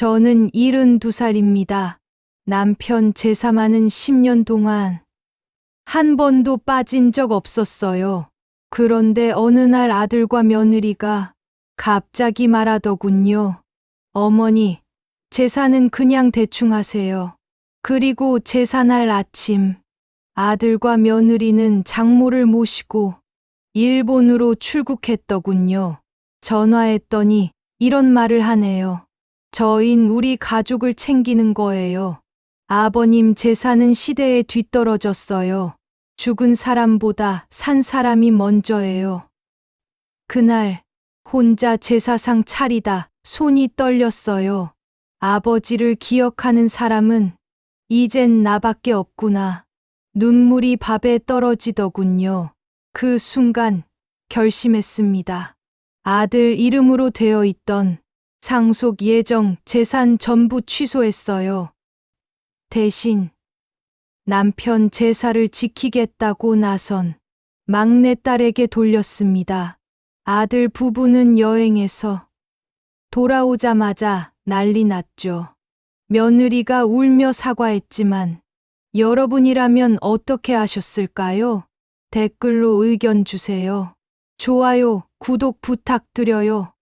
저는 72살입니다. 남편 제사만은 10년 동안 한 번도 빠진 적 없었어요. 그런데 어느 날 아들과 며느리가 갑자기 말하더군요. 어머니, 제사는 그냥 대충 하세요. 그리고 제사날 아침, 아들과 며느리는 장모를 모시고 일본으로 출국했더군요. 전화했더니 이런 말을 하네요. 저인 우리 가족을 챙기는 거예요. 아버님 제사는 시대에 뒤떨어졌어요. 죽은 사람보다 산 사람이 먼저예요. 그날 혼자 제사상 차리다 손이 떨렸어요. 아버지를 기억하는 사람은 이젠 나밖에 없구나. 눈물이 밥에 떨어지더군요. 그 순간 결심했습니다. 아들 이름으로 되어 있던 상속 예정 재산 전부 취소했어요. 대신 남편 제사를 지키겠다고 나선 막내딸에게 돌렸습니다. 아들 부부는 여행에서 돌아오자마자 난리 났죠. 며느리가 울며 사과했지만 여러분이라면 어떻게 하셨을까요? 댓글로 의견 주세요. 좋아요, 구독 부탁드려요.